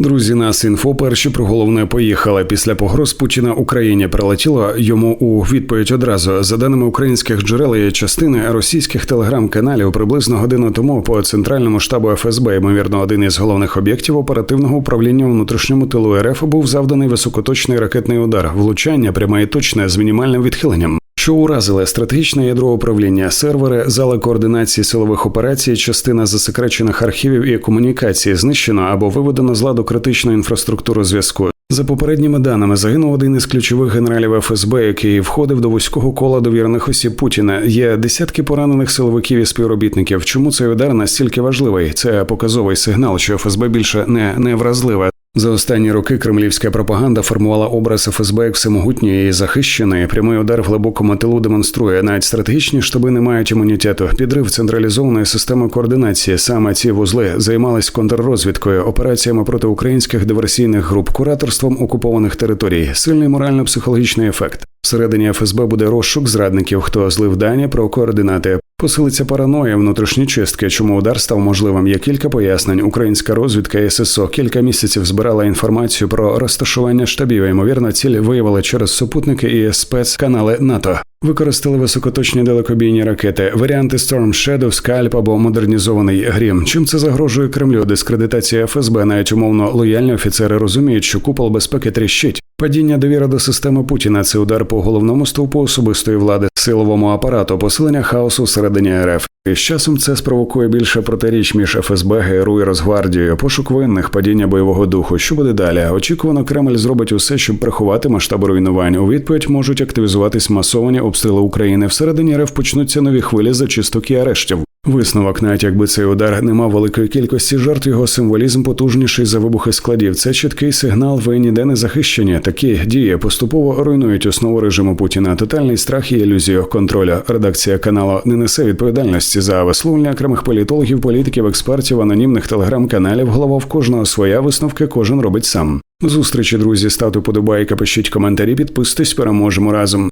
Друзі, нас інфо перші про головне поїхали. Після погроз Путіна Україні прилетіло йому у відповідь одразу. За даними українських джерел і частини російських телеграм-каналів, приблизно годину тому по центральному штабу ФСБ, ймовірно, один із головних об'єктів оперативного управління внутрішньому тилу РФ був завданий високоточний ракетний удар, влучання пряме і точне з мінімальним відхиленням. Що уразили стратегічне ядро управління, сервери, зали координації силових операцій, частина засекречених архівів і комунікації знищено або виведено з ладу критичну інфраструктуру зв'язку. За попередніми даними загинув один із ключових генералів ФСБ, який входив до вузького кола довірених осіб Путіна. Є десятки поранених силовиків і співробітників. Чому цей удар настільки важливий? Це показовий сигнал, що ФСБ більше не невразливе. За останні роки кремлівська пропаганда формувала образ ФСБ як всемогутньої і захищеної. Прямий удар в глибокому тилу демонструє. Навіть стратегічні штаби не мають імунітету. Підрив централізованої системи координації. Саме ці вузли займались контррозвідкою, операціями проти українських диверсійних груп, кураторством окупованих територій, сильний морально-психологічний ефект. Всередині ФСБ буде розшук зрадників, хто злив дані про координати. Посилиться параноя, внутрішні чистки. Чому удар став можливим? Є кілька пояснень. Українська розвідка ССО кілька місяців збирала інформацію про розташування штабів. Ймовірно, ціль виявили через супутники і спецканали НАТО. Використали високоточні далекобійні ракети, варіанти Storm Shadow, Скальп або модернізований грім. Чим це загрожує Кремлю? Дискредитація ФСБ, навіть умовно лояльні офіцери розуміють, що купол безпеки тріщить. Падіння довіри до системи Путіна це удар по головному стовпу особистої влади, силовому апарату, посилення хаосу всередині РФ. І з часом це спровокує більше протиріч між ФСБ, ГРУ і Росгвардією, пошук винних, падіння бойового духу. Що буде далі? Очікувано, Кремль зробить усе, щоб приховати масштаби руйнувань. У відповідь можуть активізуватись масовані обстріли України. Всередині РФ почнуться нові хвилі зачисток і арештів. Висновок, навіть якби цей удар не мав великої кількості жертв, його символізм потужніший за вибухи складів. Це чіткий сигнал, ви ніде не захищені. Такі дії поступово руйнують основу режиму Путіна. Тотальний страх і ілюзію контролю. Редакція каналу не несе відповідальності за висловлення окремих політологів, політиків, експертів, анонімних телеграм-каналів. Голова в кожного своя висновки кожен робить сам. Зустрічі, друзі, ставте подобайка, пишіть коментарі, підписуйтесь, переможемо разом.